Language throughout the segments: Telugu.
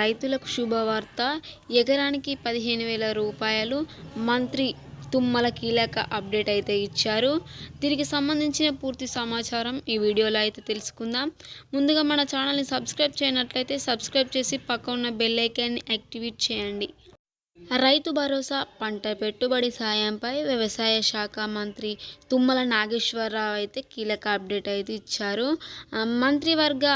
రైతులకు శుభవార్త. ఎకరానికి పదిహేను వేల రూపాయలు మంత్రి తుమ్మల కీలక అప్డేట్ అయితే ఇచ్చారు. దీనికి సంబంధించిన పూర్తి సమాచారం ఈ వీడియోలో అయితే తెలుసుకుందాం. ముందుగా మన ఛానల్ని సబ్స్క్రైబ్ చేయనట్లయితే సబ్స్క్రైబ్ చేసి పక్క ఉన్న బెల్ ఐకాన్ని యాక్టివేట్ చేయండి. రైతు భరోసా పంట పెట్టుబడి సాయంపై వ్యవసాయ శాఖ మంత్రి తుమ్మల నాగేశ్వరరావు అయితే కీలక అప్డేట్ అయితే ఇచ్చారు. మంత్రివర్గ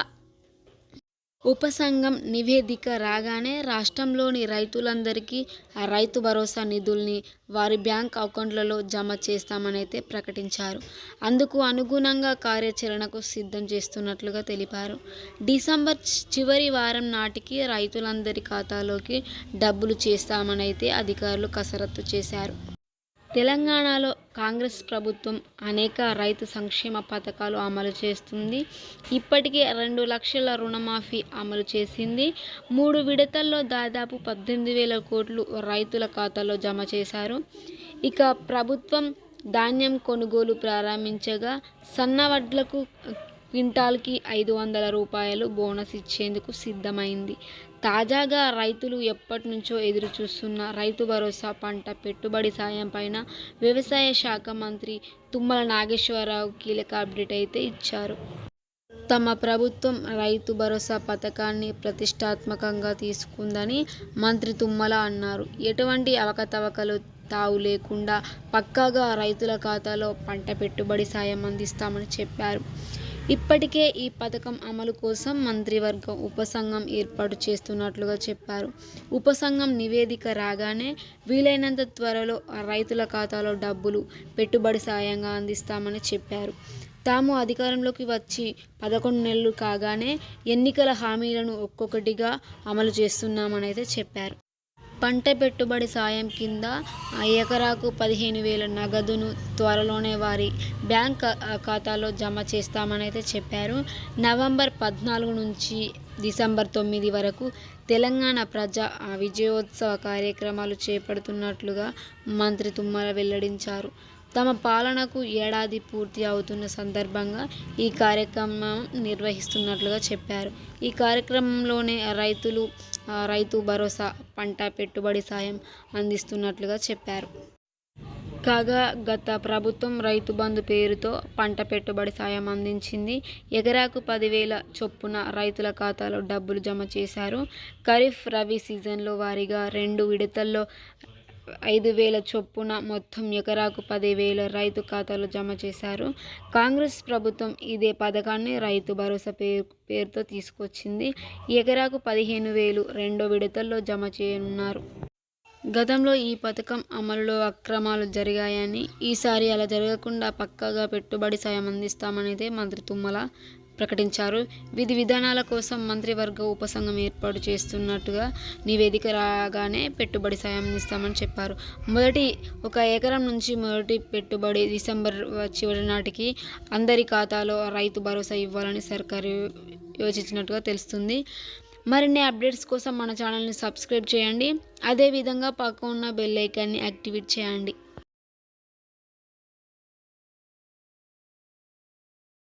ఉపసంఘం నివేదిక రాగానే రాష్ట్రంలోని రైతులందరికీ ఆ రైతు భరోసా నిధుల్ని వారి బ్యాంక్ అకౌంట్లలో జమ చేస్తామనైతే ప్రకటించారు. అందుకు అనుగుణంగా కార్యాచరణకు సిద్ధం చేస్తున్నట్లుగా తెలిపారు. డిసెంబర్ చివరి వారం నాటికి రైతులందరి ఖాతాలోకి డబ్బులు చేస్తామనైతే అధికారులు కసరత్తు చేశారు. తెలంగాణలో కాంగ్రెస్ ప్రభుత్వం అనేక రైతు సంక్షేమ పథకాలు అమలు చేస్తుంది. ఇప్పటికే రెండు లక్షల రుణమాఫీ అమలు చేసింది. మూడు విడతల్లో దాదాపు పద్దెనిమిది వేల కోట్లు రైతుల ఖాతాలో జమ చేశారు. ఇక ప్రభుత్వం ధాన్యం కొనుగోలు ప్రారంభించగా సన్నవడ్లకు క్వింటాల్కి ఐదు వందల రూపాయలు బోనస్ ఇచ్చేందుకు సిద్ధమైంది. తాజాగా రైతులు ఎప్పటి నుంచో ఎదురు చూస్తున్న రైతు భరోసా పంట పెట్టుబడి సాయం పైన వ్యవసాయ శాఖ మంత్రి తుమ్మల నాగేశ్వరరావు కీలక అప్డేట్ అయితే ఇచ్చారు. తమ ప్రభుత్వం రైతు భరోసా పథకాన్ని ప్రతిష్టాత్మకంగా తీసుకుందని మంత్రి తుమ్మల అన్నారు. ఎటువంటి అవకతవకలు తావు లేకుండా పక్కాగా రైతుల ఖాతాలో పంట పెట్టుబడి సాయం అందిస్తామని చెప్పారు. ఇప్పటికే ఈ పథకం అమలు కోసం మంత్రివర్గం ఉపసంఘం ఏర్పాటు చేస్తున్నట్లుగా చెప్పారు. ఉపసంఘం నివేదిక రాగానే వీలైనంత త్వరలో రైతుల ఖాతాలో డబ్బులు పెట్టుబడి సాయంగా అందిస్తామని చెప్పారు. తాము అధికారంలోకి వచ్చి పదకొండు నెలలు కాగానే ఎన్నికల హామీలను ఒక్కొక్కటిగా అమలు చేస్తున్నామని అయితే చెప్పారు. పంట పెట్టుబడి సాయం కింద ఎకరాకు పదిహేను వేల నగదును త్వరలోనే వారి బ్యాంక్ ఖాతాలో జమ చేస్తామని అయితే చెప్పారు. నవంబర్ పద్నాలుగు నుంచి డిసెంబర్ తొమ్మిది వరకు తెలంగాణ ప్రజా విజయోత్సవ కార్యక్రమాలు చేపడుతున్నట్లుగా మంత్రి తుమ్మల వెల్లడించారు. తమ పాలనకు ఏడాది పూర్తి అవుతున్న సందర్భంగా ఈ కార్యక్రమం నిర్వహిస్తున్నట్లుగా చెప్పారు. ఈ కార్యక్రమంలోనే రైతులు రైతు భరోసా పంట పెట్టుబడి సాయం అందిస్తున్నట్లుగా చెప్పారు. కాగా గత ప్రభుత్వం రైతు బంధు పేరుతో పంట పెట్టుబడి సాయం అందించింది. ఎకరాకు పదివేల చొప్పున రైతుల ఖాతాలో డబ్బులు జమ చేశారు. ఖరీఫ్ రబీ సీజన్లో వారీగా రెండు విడతల్లో ఐదు వేల చొప్పున మొత్తం ఎకరాకు పదివేల రైతు ఖాతాలో జమ చేశారు. కాంగ్రెస్ ప్రభుత్వం ఇదే పథకాన్ని రైతు భరోసా పేరు పేరుతో తీసుకొచ్చింది. ఎకరాకు పదిహేను వేలు రెండో విడతల్లో జమ చేయనున్నారు. గతంలో ఈ పథకం అమలులో అక్రమాలు జరిగాయని ఈసారి అలా జరగకుండా పక్కాగా పెట్టుబడి సాయం అందిస్తామనేదే మంత్రి తుమ్మల ప్రకటించారు. విధి విధానాల కోసం మంత్రివర్గ ఉపసంఘం ఏర్పాటు చేస్తున్నట్టుగా నివేదిక రాగానే పెట్టుబడి సాయం ఇస్తామని చెప్పారు. మొదటి ఒక ఎకరం నుంచి మొదటి పెట్టుబడి డిసెంబర్ చివరి నాటికి అందరి ఖాతాలో రైతు భరోసా ఇవ్వాలని సర్కారు యోచించినట్టుగా తెలుస్తుంది. మరిన్ని అప్డేట్స్ కోసం మన ఛానల్ని సబ్స్క్రైబ్ చేయండి. అదేవిధంగా పక్క ఉన్న బెల్ ఐకాన్ని యాక్టివేట్ చేయండి.